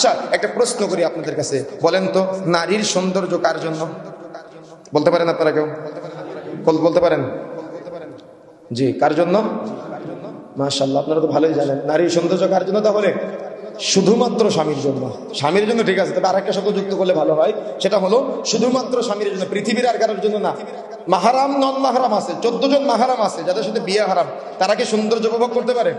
আচ্ছা একটা প্রশ্ন করি আপনাদের কাছে। বলেন তো, নারীর সৌন্দর্য কার জন্য? বলতে পারেন আপনারা কেউ? বলতে পারেন? জি, কার জন্য? মাশাল্লাহ আপনারা তো ভালোই জানেন। নারীর সৌন্দর্য কার জন্য তাহলে? শুধুমাত্র স্বামীর জন্য। স্বামীর জন্য ঠিক আছে, তবে আরেকটা শব্দ যুক্ত করলে ভালো হয়। সেটা হলো, শুধুমাত্র স্বামীর জন্য, পৃথিবীর আর কারোর জন্য না। মাহারাম নন মাহারাম আছে, চোদ্দ জন মাহারাম আছে, যাদের সাথে বিয়ে হারাম। তারা কি সৌন্দর্য উপভোগ করতে পারে?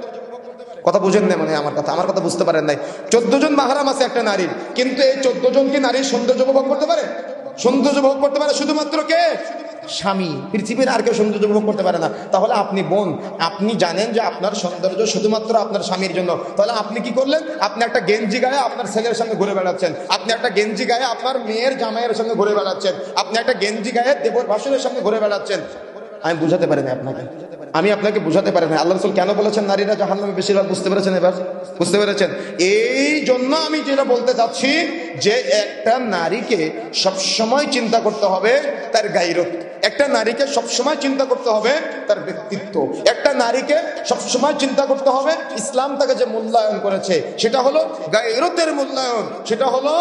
কথা বুঝেন না মানে আমার কথা আমার কথা বুঝতে পারেন নাই। চোদ্দ জন মাহারাম আছে একটা নারীর, কিন্তু এই চোদ্দ জন কি নারীর সৌন্দর্য উপভোগ করতে পারে? সৌন্দর্য উপভোগ করতে পারে শুধুমাত্র কে? স্বামী। পৃথিবীর আর কেউ সৌন্দর্য উপভোগ করতে পারে না। তাহলে আপনি বোন, আপনি জানেন যে আপনার সৌন্দর্য শুধুমাত্র আপনার স্বামীর জন্য। তাহলে আপনি কি করলেন? আপনি একটা গেঞ্জি গায়ে আপনার ছেলের সঙ্গে ঘুরে বেড়াচ্ছেন। আপনি একটা গেঞ্জি গায়ে আপনার মেয়ের জামাইয়ের সঙ্গে ঘুরে বেড়াচ্ছেন। আপনি একটা গেঞ্জি গায়ে দেবর ভাসুরের সঙ্গে ঘুরে বেড়াচ্ছেন। আমি বুঝাতে পারি না আপনাকে। আমি আপনাকে বুঝাতে পারি না আল্লাহ রসুল কেন বলেছেন, নারীরা জাহান নামে বেশিরভাগ বুঝতে পেরেছেন এবার? বুঝতে পেরেছেন? এই জন্য আমি যেটা বলতে চাচ্ছি, যে একটা নারীকে সবসময় চিন্তা করতে হবে তার গাইরত। একটা নারীকে সবসময় চিন্তা করতে হবে তার ব্যক্তিত্ব। একটা নারীকে সবসময় চিন্তা করতে হবে, ইসলাম তাকে যে মূল্যায়ন করেছে, সেটা হলো গাইরতের মূল্যায়ন। সেটা হলো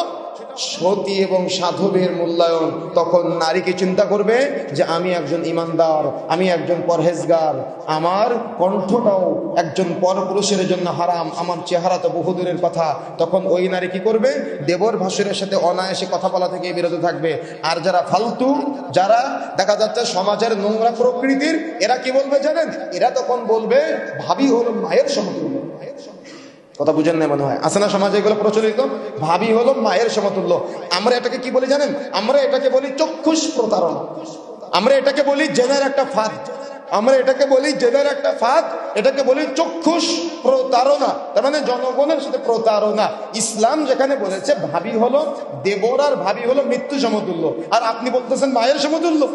সতী এবং সাধবের মূল্যায়ন, তখন নারীকে চিন্তা করবে যে আমি একজন ইমানদার, আমি একজন পরহেজগার, আমার কণ্ঠটাও একজন পরপুরুষের জন্য হারাম, আমার চেহারা তো বহুদূরের কথা। তখন ওই নারী কি করবে? দেবর ভাসুরের সাথে অনায়াসে কথা বলা থেকে বিরত থাকবে। আর যারা ফালতু, যারা দেখা যাচ্ছে সমাজের নোংরা প্রকৃতির, এরা কি বলবে জানেন? এরা তখন বলবে, ভাবি হলো মায়ের সমতুল্য। কথা বুঝেন না মনে হয় আছে না সমাজে এগুলো প্রচলিত? ভাবি হলো মায়ের সমতুল্য। আমরা এটাকে কি বলি জানেন? আমরা এটাকে বলি চক্ষুষ প্রতারণা। আমরা এটাকে বলি জেনের একটা ফাঁদ। আমরা এটাকে বলি জেনের একটা ফাঁদ। এটাকে বলি চক্ষুষ প্রতারণা। তার মানে জনগণের সাথে প্রতারণা। ইসলাম যেখানে বলেছে, ভাবি হলো দেবর আর ভাবি হলো মৃত্যু সমতুল্য। আর আপনি বলতেছেন মায়ের সমতুল্য।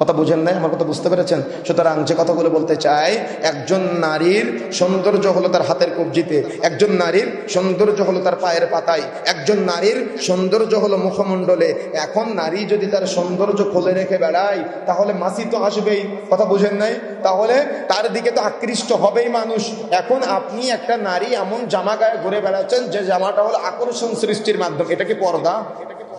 কথা বুঝেন নাই? আমার কথা বুঝতে পেরেছেন? সুতরাং যে কথাগুলো বলতে চাই, একজন নারীর সৌন্দর্য হলো তার হাতের কবজিতে, একজন নারীর সৌন্দর্য হলো তার পায়ের পাতায়, একজন নারীর সৌন্দর্য হলো মুখমণ্ডলে। এখন নারী যদি তার সৌন্দর্য খুলে রেখে বেড়ায়, তাহলে মাসি তো আসবেই। কথা বুঝেন নাই? তাহলে তার দিকে তো আকৃষ্ট হবেই মানুষ। এখন আপনি একটা নারী এমন জামা গায়ে ঘুরে বেড়াচ্ছেন, যে জামাটা হলো আকর্ষণ সৃষ্টির মাধ্যম। এটা কি পর্দা?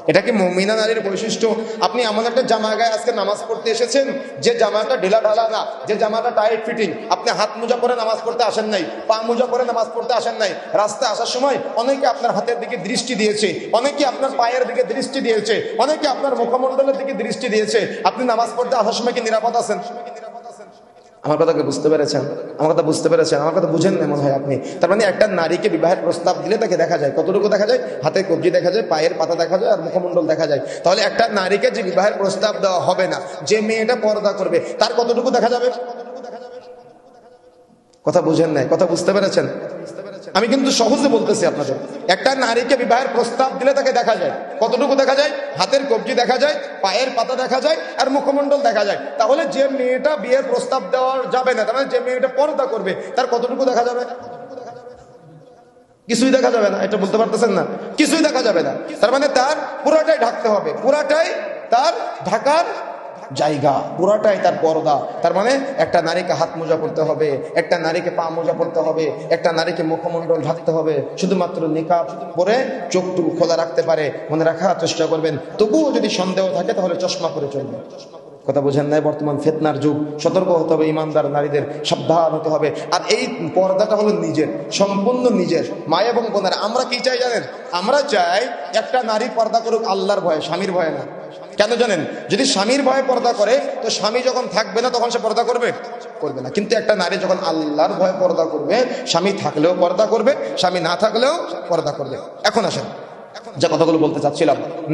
এটা কি মমিনা নারীর বৈশিষ্ট্য? আপনি এমন একটা জামা গায়ে আজকে নামাজ পড়তে এসেছেন, যে জামাটা ঢিলা ঢালা না, যে জামাটা টাইট ফিটিং আপনি হাত মোজা পরে নামাজ পড়তে আসেন নাই, পা মোজা পরে নামাজ পড়তে আসেন নাই, রাস্তায় আসার সময় অনেকে আপনার হাতের দিকে দৃষ্টি দিয়েছে, অনেকে আপনার পায়ের দিকে দৃষ্টি দিয়েছে, অনেকে আপনার মুখমণ্ডলের দিকে দৃষ্টি দিয়েছে, আপনি নামাজ পড়তে আসার সময় কি নিরাপদ আছেন? আমার কথাকে বুঝতে পেরেছেন? আমার কথা বুঝতে পেরেছেন? আমার কথা বুঝেন না মনে হয় আপনি। তার মানে একটা নারীকে বিবাহের প্রস্তাব দিলে তাকে দেখা যায়। কতটুকু দেখা যায়? হাতে কবজি দেখা যায়, পায়ের পাতা দেখা যায়, আর মুখমণ্ডল দেখা যায়। তাহলে একটা নারীকে যে বিবাহের প্রস্তাব দেওয়া হবে না, যে মেয়েটা পর্দা করবে, তার কতটুকু দেখা যাবে? কথা বুঝেন নাই? কথা বুঝতে পেরেছেন? আমি কিন্তু সহজে বলতেছি আপনাদের। একটা নারীকে বিবাহের প্রস্তাব দিলে তাকে দেখা যায়। কতটুকু দেখা যায়? হাতের কবজি দেখা যায়, পায়ের পাতা দেখা যায়, আর মুখমণ্ডল দেখা যায়। তাহলে যে মেয়েটা বিয়ের প্রস্তাব দেওয়া যাবে না, তার মানে যে মেয়েটা পর্দা করবে, তার কতটুকু দেখা যাবে? কিছুই দেখা যাবে না, এটা বলতে পারতেছেন না। কিছুই দেখা যাবে না। তার মানে তার পুরাটাই ঢাকতে হবে। পুরাটাই তার ঢাকার জায়গা, পুরাটাই তার পর্দা। তার মানে একটা নারীকে হাত মোজা পড়তে হবে, একটা নারীকে পা মোজা পড়তে হবে, একটা নারীকে মুখমণ্ডল ঢাকতে হবে, শুধুমাত্র নিকাব পরে চোখটুকু খোলা রাখতে পারে। মনে রাখার চেষ্টা করবেন। তবুও যদি সন্দেহ থাকে তাহলে চশমা করে চলবে। কথা বোঝেন নাই, বর্তমান ফেতনার যুগ। সতর্ক হতে হবে ইমানদার নারীদের, সাবধান হতে হবে। আর এই পর্দাটা হলো নিজের, সম্পূর্ণ নিজের, মা এবং বোনের। আমরা কি চাই জানেন? আমরা চাই একটা নারী পর্দা করুক, আল্লাহর ভয়ে, স্বামীর ভয়ে না। কেন জানেন? যদি স্বামীর ভয়ে পর্দা করে, তো স্বামী যখন থাকবে না, তখন সে পর্দা করবে? করবে না। কিন্তু একটা নারী যখন আল্লাহর ভয়ে পর্দা করবে, স্বামী থাকলেও পর্দা করবে, স্বামী না থাকলেও পর্দা করবে। এখন আসেন, যে কথাগুলো বলতে চাচ্ছিলাম।